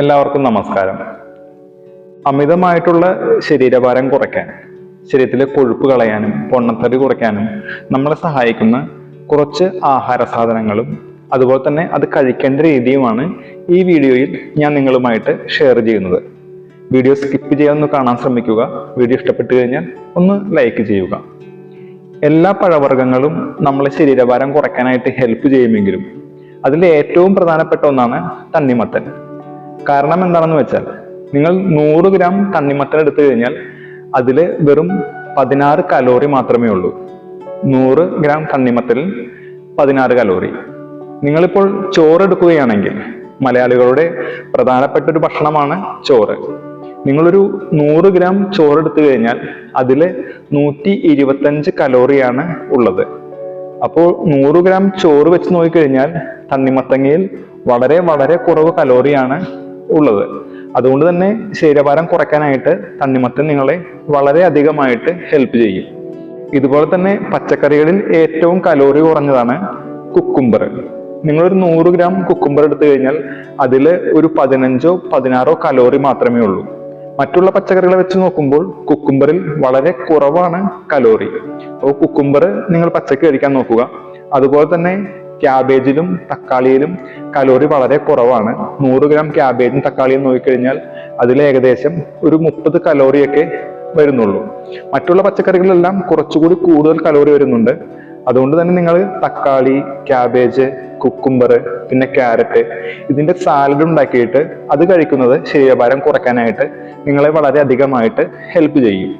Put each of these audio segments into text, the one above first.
എല്ലാവർക്കും നമസ്കാരം. അമിതമായിട്ടുള്ള ശരീരഭാരം കുറയ്ക്കാൻ ശരീരത്തിലെ കൊഴുപ്പ് കളയാനും പൊണ്ണത്തടി കുറയ്ക്കാനും നമ്മളെ സഹായിക്കുന്ന കുറച്ച് ആഹാര സാധനങ്ങളും അതുപോലെ തന്നെ അത് കഴിക്കേണ്ട രീതിയുമാണ് ഈ വീഡിയോയിൽ ഞാൻ നിങ്ങളുമായിട്ട് ഷെയർ ചെയ്യുന്നത്. വീഡിയോ സ്കിപ്പ് ചെയ്യാൻ കാണാൻ ശ്രമിക്കുക. വീഡിയോ ഇഷ്ടപ്പെട്ടു കഴിഞ്ഞാൽ ഒന്ന് ലൈക്ക് ചെയ്യുക. എല്ലാ പഴവർഗങ്ങളും നമ്മളെ ശരീരഭാരം കുറയ്ക്കാനായിട്ട് ഹെൽപ്പ് ചെയ്യുമെങ്കിലും അതിൽ ഏറ്റവും പ്രധാനപ്പെട്ട ഒന്നാണ് തണ്ണിമത്തൻ. കാരണം എന്താണെന്ന് വെച്ചാൽ നിങ്ങൾ നൂറ് ഗ്രാം തണ്ണിമത്തൻ എടുത്തു കഴിഞ്ഞാൽ അതിൽ വെറും പതിനാറ് കലോറി മാത്രമേ ഉള്ളൂ. നൂറ് ഗ്രാം തണ്ണിമത്തൽ പതിനാറ് കലോറി. നിങ്ങളിപ്പോൾ ചോറ് എടുക്കുകയാണെങ്കിൽ മലയാളികളുടെ പ്രധാനപ്പെട്ട ഒരു ഭക്ഷണമാണ് ചോറ്. നിങ്ങളൊരു നൂറ് ഗ്രാം ചോറ് എടുത്തു കഴിഞ്ഞാൽ അതിൽ നൂറ്റി ഇരുപത്തഞ്ച് കലോറിയാണ് ഉള്ളത്. അപ്പോൾ നൂറ് ഗ്രാം ചോറ് വെച്ച് നോക്കിക്കഴിഞ്ഞാൽ തണ്ണിമത്തങ്ങയിൽ വളരെ വളരെ കുറവ് കലോറിയാണ് ഉള്ളത്. അതുകൊണ്ട് തന്നെ ശരീരഭാരം കുറയ്ക്കാനായിട്ട് തണ്ണിമത്തൻ നിങ്ങളെ വളരെ അധികമായിട്ട് ഹെൽപ്പ് ചെയ്യും. ഇതുപോലെ തന്നെ പച്ചക്കറികളിൽ ഏറ്റവും കലോറി കുറഞ്ഞതാണ് കുക്കുംബർ നിങ്ങളൊരു നൂറ് ഗ്രാം കുക്കുംബർ എടുത്തു കഴിഞ്ഞാൽ അതിൽ ഒരു പതിനഞ്ചോ പതിനാറോ കലോറി മാത്രമേ ഉള്ളൂ. മറ്റുള്ള പച്ചക്കറികളെ വെച്ച് നോക്കുമ്പോൾ കുക്കുംബറിൽ വളരെ കുറവാണ് കലോറി അപ്പോൾ കുക്കുംബർ നിങ്ങൾ പച്ചക്ക് കഴിക്കാൻ നോക്കുക. അതുപോലെ തന്നെ ക്യാബേജിലും തക്കാളിയിലും കലോറി വളരെ കുറവാണ്. നൂറ് ഗ്രാം ക്യാബേജും തക്കാളിയും നോക്കിക്കഴിഞ്ഞാൽ അതിൽ ഏകദേശം ഒരു മുപ്പത് കലോറിയൊക്കെ വരുന്നുള്ളൂ. മറ്റുള്ള പച്ചക്കറികളെല്ലാം കുറച്ചുകൂടി കൂടുതൽ കലോറി വരുന്നുണ്ട്. അതുകൊണ്ട് തന്നെ നിങ്ങൾ തക്കാളി ക്യാബേജ് കുക്കുംബർ പിന്നെ ക്യാരറ്റ് ഇതിന്റെ സാലഡ് ഉണ്ടാക്കിയിട്ട് അത് കഴിക്കുന്നത് ശരീരഭാരം കുറയ്ക്കാനായിട്ട് നിങ്ങളെ വളരെ അധികമായിട്ട് ഹെൽപ്പ് ചെയ്യും.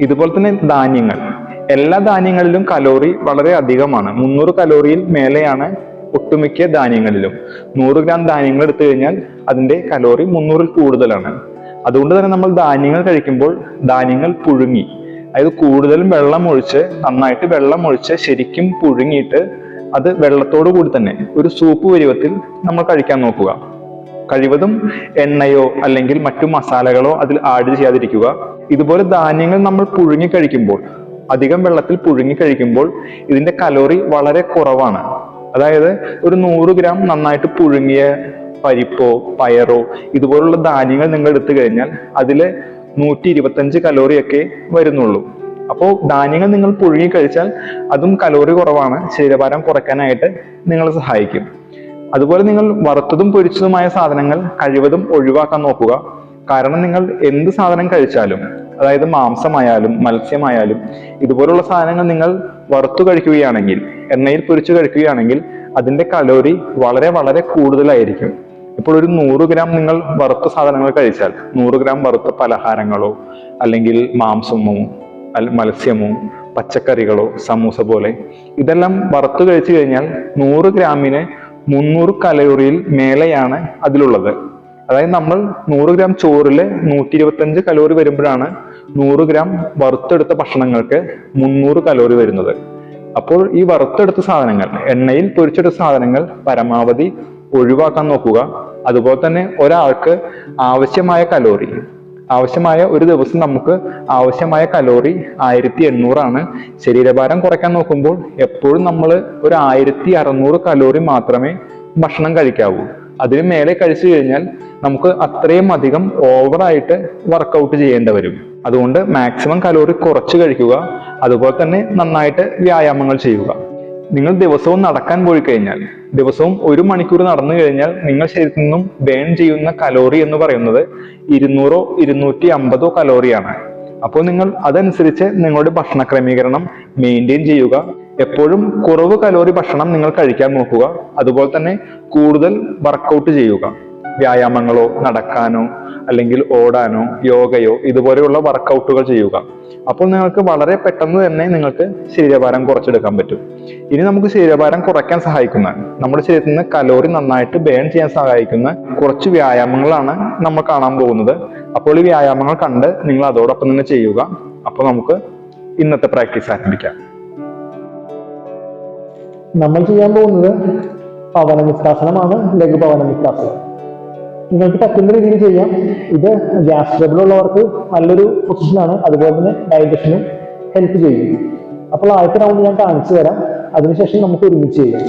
ഇതുപോലെ തന്നെ ധാന്യങ്ങൾ. എല്ലാ ധാന്യങ്ങളിലും കലോറി വളരെ അധികമാണ്. മുന്നൂറ് കലോറിയിൽ മേലെയാണ് ഒട്ടുമിക്ക ധാന്യങ്ങളിലും. നൂറ് ഗ്രാം ധാന്യങ്ങൾ എടുത്തു കഴിഞ്ഞാൽ അതിന്റെ കലോറി മുന്നൂറിൽ കൂടുതലാണ്. അതുകൊണ്ട് തന്നെ നമ്മൾ ധാന്യങ്ങൾ കഴിക്കുമ്പോൾ ധാന്യങ്ങൾ പുഴുങ്ങി. അതായത് കൂടുതലും വെള്ളം ഒഴിച്ച് നന്നായിട്ട് വെള്ളം ഒഴിച്ച് ശരിക്കും പുഴുങ്ങിയിട്ട് അത് വെള്ളത്തോടു കൂടി തന്നെ ഒരു സൂപ്പ് പരുവത്തിൽ നമ്മൾ കഴിക്കാൻ നോക്കുക. കഴിവതും എണ്ണയോ അല്ലെങ്കിൽ മറ്റു മസാലകളോ അതിൽ ആഡ് ചെയ്യാതിരിക്കുക. ഇതുപോലെ ധാന്യങ്ങൾ നമ്മൾ പുഴുങ്ങി കഴിക്കുമ്പോൾ അധികം വെള്ളത്തിൽ പുഴുങ്ങി കഴിക്കുമ്പോൾ ഇതിന്റെ കലോറി വളരെ കുറവാണ്. അതായത് ഒരു നൂറ് ഗ്രാം നന്നായിട്ട് പുഴുങ്ങിയ പരിപ്പോ പയറോ ഇതുപോലുള്ള ധാന്യങ്ങൾ നിങ്ങൾ എടുത്തു കഴിഞ്ഞാൽ അതിൽ നൂറ്റി ഇരുപത്തഞ്ച് കലോറിയൊക്കെ വരുന്നുള്ളൂ. അപ്പോൾ ധാന്യങ്ങൾ നിങ്ങൾ പുഴുങ്ങി കഴിച്ചാൽ അതും കലോറി കുറവാണ് ശരീരഭാരം കുറയ്ക്കാനായിട്ട് നിങ്ങളെ സഹായിക്കും. അതുപോലെ നിങ്ങൾ വറുത്തതും പൊരിച്ചതുമായ സാധനങ്ങൾ കഴിവതും ഒഴിവാക്കാൻ നോക്കുക. കാരണം നിങ്ങൾ എന്ത് സാധനം കഴിച്ചാലും അതായത് മാംസമായാലും മത്സ്യമായാലും ഇതുപോലുള്ള സാധനങ്ങൾ നിങ്ങൾ വറുത്തു കഴിക്കുകയാണെങ്കിൽ എണ്ണയിൽ പൊരിച്ചു കഴിക്കുകയാണെങ്കിൽ അതിന്റെ കലോറി വളരെ വളരെ കൂടുതലായിരിക്കും. ഇപ്പോൾ ഒരു നൂറ് ഗ്രാം നിങ്ങൾ വറുത്ത സാധനങ്ങൾ കഴിച്ചാൽ നൂറ് ഗ്രാം വറുത്ത പലഹാരങ്ങളോ അല്ലെങ്കിൽ മാംസമോ മത്സ്യമോ പച്ചക്കറികളോ സമൂസ പോലെ ഇതെല്ലാം വറുത്തു കഴിച്ചു കഴിഞ്ഞാൽ നൂറ് ഗ്രാമിന് മുന്നൂറ് കലോറിയിൽ മേലെയാണ് അതിലുള്ളത്. അതായത് നമ്മൾ നൂറ് ഗ്രാം ചോറിൽ നൂറ്റി ഇരുപത്തഞ്ച് കലോറി വരുമ്പോഴാണ് നൂറ് ഗ്രാം വറുത്തെടുത്ത ഭക്ഷണങ്ങൾക്ക് മുന്നൂറ് കലോറി വരുന്നത്. അപ്പോൾ ഈ വറുത്തെടുത്ത സാധനങ്ങൾ എണ്ണയിൽ പൊരിച്ചെടുത്ത സാധനങ്ങൾ പരമാവധി ഒഴിവാക്കാൻ നോക്കുക. അതുപോലെ തന്നെ ഒരാൾക്ക് ആവശ്യമായ കലോറി ആവശ്യമായ ഒരു ദിവസം നമുക്ക് ആവശ്യമായ കലോറി ആയിരത്തി എണ്ണൂറാണ്. ശരീരഭാരം കുറയ്ക്കാൻ നോക്കുമ്പോൾ എപ്പോഴും നമ്മൾ ഒരു ആയിരത്തി അറുന്നൂറ് കലോറി മാത്രമേ ഭക്ഷണം കഴിക്കാവൂ. അതിന് മേലെ കഴിച്ചു കഴിഞ്ഞാൽ നമുക്ക് അത്രയും അധികം ഓവറായിട്ട് വർക്കൗട്ട് ചെയ്യേണ്ടി വരും. അതുകൊണ്ട് മാക്സിമം കലോറി കുറച്ച് കഴിക്കുക. അതുപോലെ തന്നെ നന്നായിട്ട് വ്യായാമങ്ങൾ ചെയ്യുക. നിങ്ങൾ ദിവസവും നടക്കാൻ പോയി കഴിഞ്ഞാൽ ദിവസവും ഒരു മണിക്കൂർ നടന്നു കഴിഞ്ഞാൽ നിങ്ങൾ ശരീരത്തിൽ നിന്നും ബേൺ ചെയ്യുന്ന കലോറി എന്ന് പറയുന്നത് ഇരുന്നൂറോ ഇരുന്നൂറ്റി അമ്പതോ കലോറിയാണ് അപ്പോൾ നിങ്ങൾ അതനുസരിച്ച് നിങ്ങളുടെ ഭക്ഷണ ക്രമീകരണം മെയിന്റെയിൻ ചെയ്യുക. എപ്പോഴും കുറവ് കലോറി ഭക്ഷണം നിങ്ങൾ കഴിക്കാൻ നോക്കുക. അതുപോലെ തന്നെ കൂടുതൽ വർക്കൗട്ട് ചെയ്യുക. വ്യായാമങ്ങളോ നടക്കാനോ അല്ലെങ്കിൽ ഓടാനോ യോഗയോ ഇതുപോലെയുള്ള വർക്കൗട്ടുകൾ ചെയ്യുക. അപ്പോൾ നിങ്ങൾക്ക് വളരെ പെട്ടെന്ന് തന്നെ നിങ്ങൾക്ക് ശരീരഭാരം കുറച്ചെടുക്കാൻ പറ്റും. ഇനി നമുക്ക് ശരീരഭാരം കുറയ്ക്കാൻ സഹായിക്കുന്ന നമ്മുടെ ശരീരത്തിൽ നിന്ന് കലോറി നന്നായിട്ട് ബേൺ ചെയ്യാൻ സഹായിക്കുന്ന കുറച്ച് വ്യായാമങ്ങളാണ് നമ്മൾ കാണാൻ പോകുന്നത്. അപ്പോൾ ഈ വ്യായാമങ്ങൾ കണ്ട് നിങ്ങൾ അതോടൊപ്പം തന്നെ ചെയ്യുക. അപ്പോൾ നമുക്ക് ഇന്നത്തെ പ്രാക്ടീസ് ആരംഭിക്കാം. നമ്മൾ ചെയ്യാൻ പോകുന്നത് പവന ലഘു പവനമിത്രാസനം നിങ്ങൾക്ക് പറ്റുന്ന രീതിയിൽ ചെയ്യാം. ഇത് ഗ്യാസ് ട്രബിൾ ഉള്ളവർക്ക് നല്ലൊരു പൊസിഷനാണ് അതുപോലെ തന്നെ ഡൈജഷനും ഹെൽപ്പ് ചെയ്യും. അപ്പോൾ ആദ്യത്തെ റൗണ്ട് ഞാൻ കാണിച്ചു തരാം. അതിനുശേഷം നമുക്ക് ഒരുമിച്ച് ചെയ്യാം.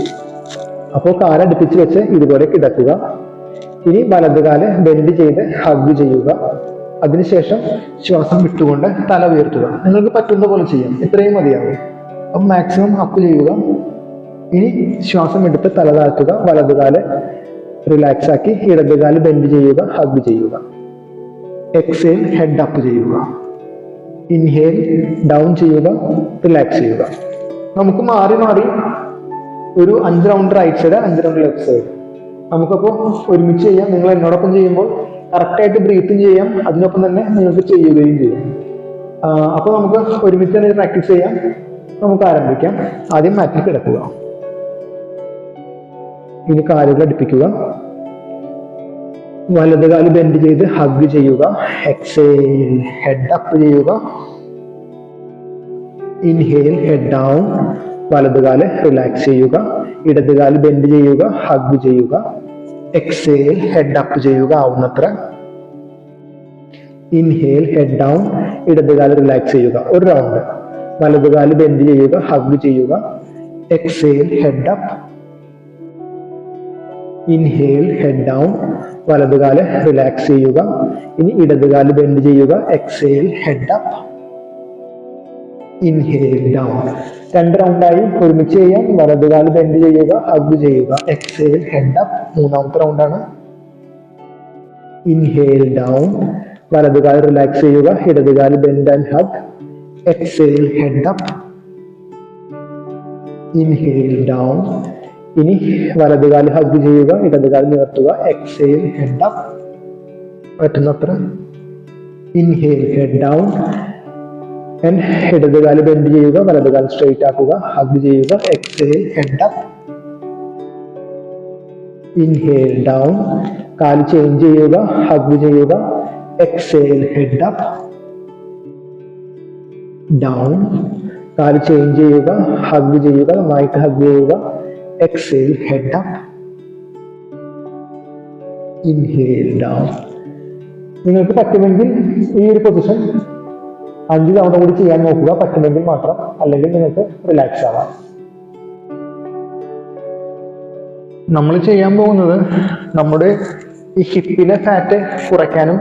അപ്പോൾ കാലടുപ്പിച്ച് വെച്ച് ഇതുപോലെ കിടക്കുക. ഇനി വലതുകാൽ ബെൻഡ് ചെയ്ത് ഹഗ് ചെയ്യുക. അതിനുശേഷം ശ്വാസം വിട്ടുകൊണ്ട് തല ഉയർത്തുക. നിങ്ങൾക്ക് പറ്റുന്ന പോലെ ചെയ്യാം. ഇത്രയും മതിയാവും. അപ്പം മാക്സിമം അപ്പ് ചെയ്യുക. ഇനി ശ്വാസം എടുത്ത് തല താഴ്ത്തുക. വലതുകാൽ റിലാക്സ് ആക്കി ഇടതുകാൽ ബെൻഡ് ചെയ്യുക ഹഗ് ചെയ്യുക. എക്സേൽ ഹെഡ് അപ്പ് ചെയ്യുക. ഇൻഹേൽ ഡൗൺ ചെയ്യുക റിലാക്സ് ചെയ്യുക. നമുക്ക് മാറി മാറി ഒരു അഞ്ച് റൗണ്ട് റൈറ്റ് സൈഡ് അഞ്ച് റൗണ്ട് ലെഫ്റ്റ് സൈഡ് നമുക്കപ്പോൾ ഒരുമിച്ച് ചെയ്യാം. നിങ്ങൾ എന്നോടൊപ്പം ചെയ്യുമ്പോൾ കറക്റ്റായിട്ട് ബ്രീത്തും ചെയ്യാം. അതിനൊപ്പം തന്നെ നിങ്ങൾക്ക് ചെയ്യുകയും ചെയ്യാം. അപ്പോൾ നമുക്ക് ഒരുമിച്ച് തന്നെ പ്രാക്ടീസ് ചെയ്യാം. നമുക്ക് ആരംഭിക്കാം. ആദ്യം മാറ്റിൽ കിടക്കുക. ഇനി കാലുകൾ അടുപ്പിക്കുക. വലത് കാൽ ബെൻഡ് ചെയ്ത് ഹഗ് ചെയ്യുക. എക്സേൽ ഹെഡ് അപ്പ് ചെയ്യുക. ഇൻഹേൽ ഹെഡ് ഡൗൺ വലത് കാൽ റിലാക്സ് ചെയ്യുക. ഇടത് കാൽ ബെൻഡ് ചെയ്യുക ഹഗ് ചെയ്യുക. എക്സേൽ ഹെഡ് അപ്പ് ചെയ്യുക ആവുന്നത്ര. ഇൻഹേൽ ഹെഡ് ഡൗൺ ഇടത് കാൽ റിലാക്സ് ചെയ്യുക. ഒരു റൗണ്ട് വലത് കാൽ ബെൻഡ് ചെയ്യുക ഹഗ് ചെയ്യുക. Exhale head up inhale head down വലതുകാൽ relax ചെയ്യുക. ഇനി ഇടതുകാൽ ബെൻഡ് ചെയ്യുക. Exhale head up inhale down രണ്ട് റൗണ്ടായി ഒരുമിച്ച് ചെയ്യാം. വലതുകാൽ ബെൻഡ് ചെയ്യുക. ഹഗ് ചെയ്യുക. എക്സേൽ ഹെഡ് അപ്പ് മൂന്നാമത്തെ റൗണ്ടാണ് ഇൻഹേൽ ഡൗൺ വലതുകാൽ റിലാക്സ് ചെയ്യുക. ഇടതുകാൽ bend and hug exhale head up inhale down ഇനി വലതുകാൽ ഹഗ് ചെയ്യുക ഇടതുകാൽ നിവർത്തുക. എക്സെയിൽ ഹെഡ് അപ്പ് പറ്റുന്നത്ര. ഇൻഹേൽ ഹെഡ് ഡൗൺ ആൻഡ് ഇടതുകാൽ ബെൻഡ് ചെയ്യുക വലതുകാൽ സ്ട്രെയിറ്റ് ആക്കുക. ഹഗ് ചെയ്യുക exhale head up inhale down കാൽ ചേഞ്ച് ചെയ്യുക ഹഗ് ചെയ്യുക. എക്സെയിൽ ഹെഡ് അപ്പ് ഡൗൺ കാൽ ചേഞ്ച് ചെയ്യുക ഹഗ് ചെയ്യുക. നന്നായിട്ട് ഹഗ് ചെയ്യുക. Exhale head up. Inhale down. നിങ്ങൾക്ക് പറ്റുമെങ്കിൽ ഈ ഒരു പൊസിഷൻ അഞ്ച് തവണ കൂടി ചെയ്യാൻ നോക്കുക. പറ്റുമെങ്കിൽ മാത്രം. അല്ലെങ്കിൽ നിങ്ങൾക്ക് റിലാക്സ് ആവാം. നമ്മൾ ചെയ്യാൻ പോകുന്നത് നമ്മുടെ ഈ ഹിപ്പിലെ ഫാറ്റ് കുറയ്ക്കാനും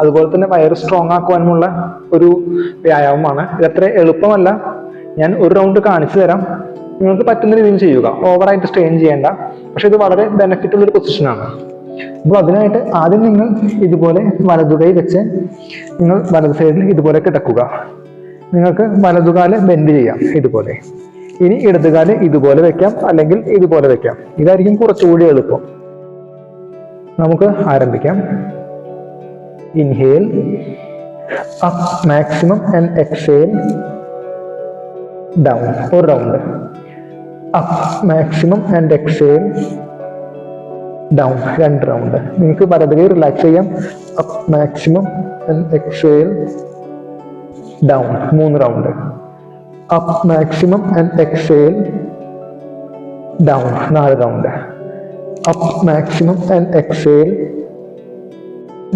അതുപോലെ തന്നെ വയറ് സ്ട്രോങ് ആക്കുവാനുമുള്ള ഒരു വ്യായാമമാണ്. ഇതത്ര എളുപ്പമല്ല. ഞാൻ ഒരു റൗണ്ട് കാണിച്ചു തരാം. നിങ്ങൾക്ക് പറ്റുന്ന രീതിയിൽ ചെയ്യുക. ഓവറായിട്ട് സ്ട്രെയിൻ ചെയ്യേണ്ട. പക്ഷെ ഇത് വളരെ ബെനിഫിറ്റ് ഉള്ളൊരു പൊസിഷനാണ് അപ്പോൾ അതിനായിട്ട് ആദ്യം നിങ്ങൾ ഇതുപോലെ വലതുകൈ വെച്ച് നിങ്ങൾ വലത് സൈഡിൽ ഇതുപോലെ കിടക്കുക. നിങ്ങൾക്ക് വലതുകാൽ ബെൻഡ് ചെയ്യാം ഇതുപോലെ. ഇനി ഇടതുകാൽ ഇതുപോലെ വെക്കാം അല്ലെങ്കിൽ ഇതുപോലെ വെക്കാം. ഇതായിരിക്കും കുറച്ചുകൂടി എളുപ്പം. നമുക്ക് ആരംഭിക്കാം. Inhale up maximum and exhale down ഒരു round up maximum and exhale down രണ്ട് റൗണ്ട് നിങ്ങൾക്ക് വലതുകൈ റിലാക്സ് ചെയ്യാം. Up maximum and exhale down മൂന്ന് round up maximum and exhale down നാല് round up maximum and exhale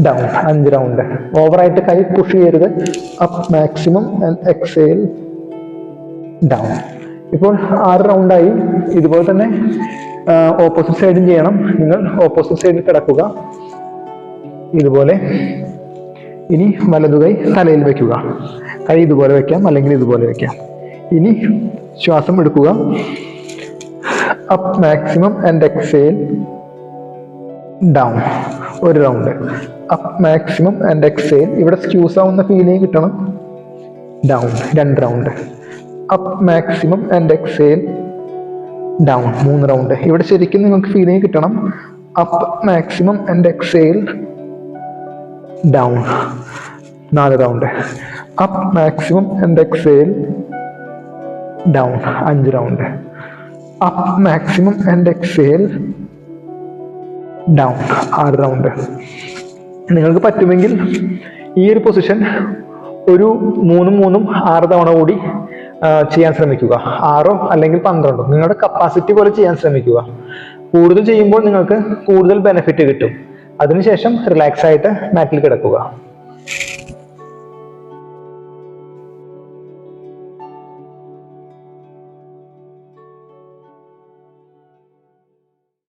down അഞ്ച് round ഓവറായിട്ട് കൈ പുഷ് ചെയ്യരുത്. Up maximum and exhale down ഇപ്പോൾ ആറ് റൗണ്ടായി ഇതുപോലെ തന്നെ ഓപ്പോസിറ്റ് സൈഡും ചെയ്യണം. നിങ്ങൾ ഓപ്പോസിറ്റ് സൈഡിൽ കിടക്കുക. ഇതുപോലെ. ഇനി വലതുകൈ തലയിൽ വെക്കുക. കൈ ഇതുപോലെ വെക്കാം അല്ലെങ്കിൽ ഇതുപോലെ വെക്കാം. ഇനി ശ്വാസം എടുക്കുക. Up maximum and exhale down ഒരു round up maximum and exhale ഇവിടെ സ്ക്യൂസ് ആവുന്ന ഫീലിംഗ് കിട്ടണം. ഡൗൺ രണ്ട് round up maximum and exhale down മൂന്ന് റൗണ്ട് ഇവിടെ ശരിക്കും നിങ്ങൾക്ക് ഫീലിംഗ് കിട്ടണം. Up maximum and exhale down നാല് round up maximum and exhale down അഞ്ച് round up maximum and exhale down ആറ് റൗണ്ട് നിങ്ങൾക്ക് പറ്റുമെങ്കിൽ ഈ ഒരു പൊസിഷൻ ഒരു മൂന്നും മൂന്നും ആറ് തവണ കൂടി ചെയ്യാൻ ശ്രമിക്കുക. ആറോ അല്ലെങ്കിൽ പന്ത്രണ്ടോ നിങ്ങളുടെ കപ്പാസിറ്റി പോലെ ചെയ്യാൻ ശ്രമിക്കുക. കൂടുതൽ ചെയ്യുമ്പോൾ നിങ്ങൾക്ക് കൂടുതൽ ബെനിഫിറ്റ് കിട്ടും. അതിനുശേഷം റിലാക്സ് ആയിട്ട് മാറ്റിൽ കിടക്കുക.